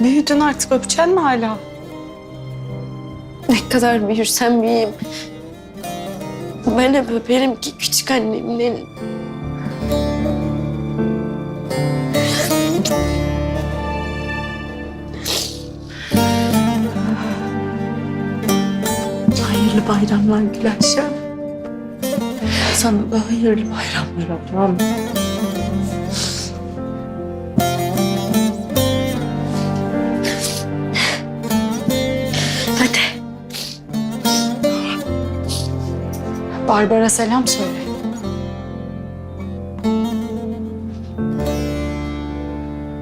Büyüdün artık öpeceksin mi hala? Ne kadar büyürsem büyüyeyim. Ben hep öperim ki küçük annemin elini. Hayırlı bayramlar Gülayşem. Sana da hayırlı bayramlar ablam. Barbara selam söyle.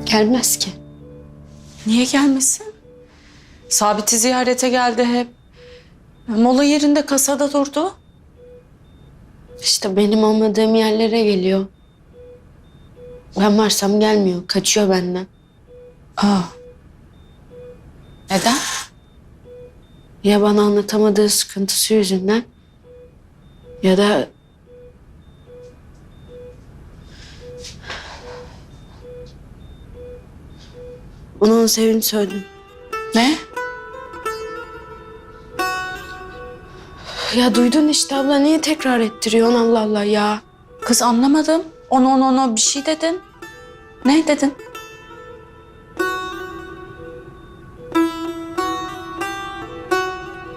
Gelmez ki. Niye gelmesin? Sabit'i ziyarete geldi hep. Mola yerinde kasada durdu. İşte benim olmadığım yerlere geliyor. Ben varsam gelmiyor. Kaçıyor benden. Aa. Neden? Ya bana anlatamadığı sıkıntısı yüzünden ya da ona onu sevdiğini söyledim. Ne? Ya duydun işte abla niye tekrar ettiriyorsun Allah Allah ya. Kız anlamadım. Onu onu onu bir şey dedin. Ne dedin?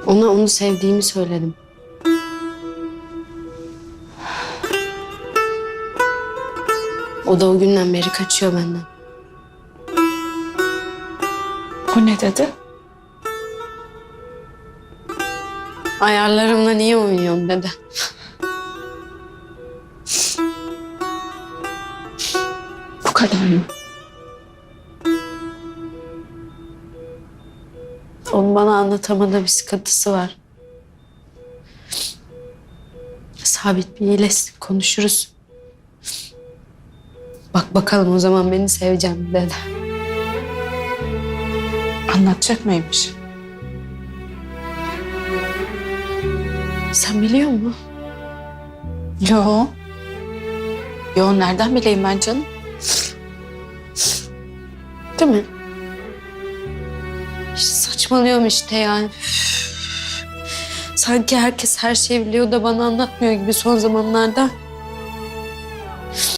Ona onu sevdiğimi söyledim. O da o günden beri kaçıyor benden. O ne dedi? Ayarlarımla niye oynuyorum dedi. Bu kadar mı? Onun bana anlatamadığı bir sıkıntısı var. Sabit bir iyileşsin konuşuruz. Bak bakalım o zaman beni seveceğim dedi. Anlatacak mıymış? Sen biliyor musun? Yo. Yo nereden bileyim ben canım? Değil mi? İşte saçmalıyorum işte yani. Üf. Sanki herkes her şeyi biliyor da bana anlatmıyor gibi son zamanlarda.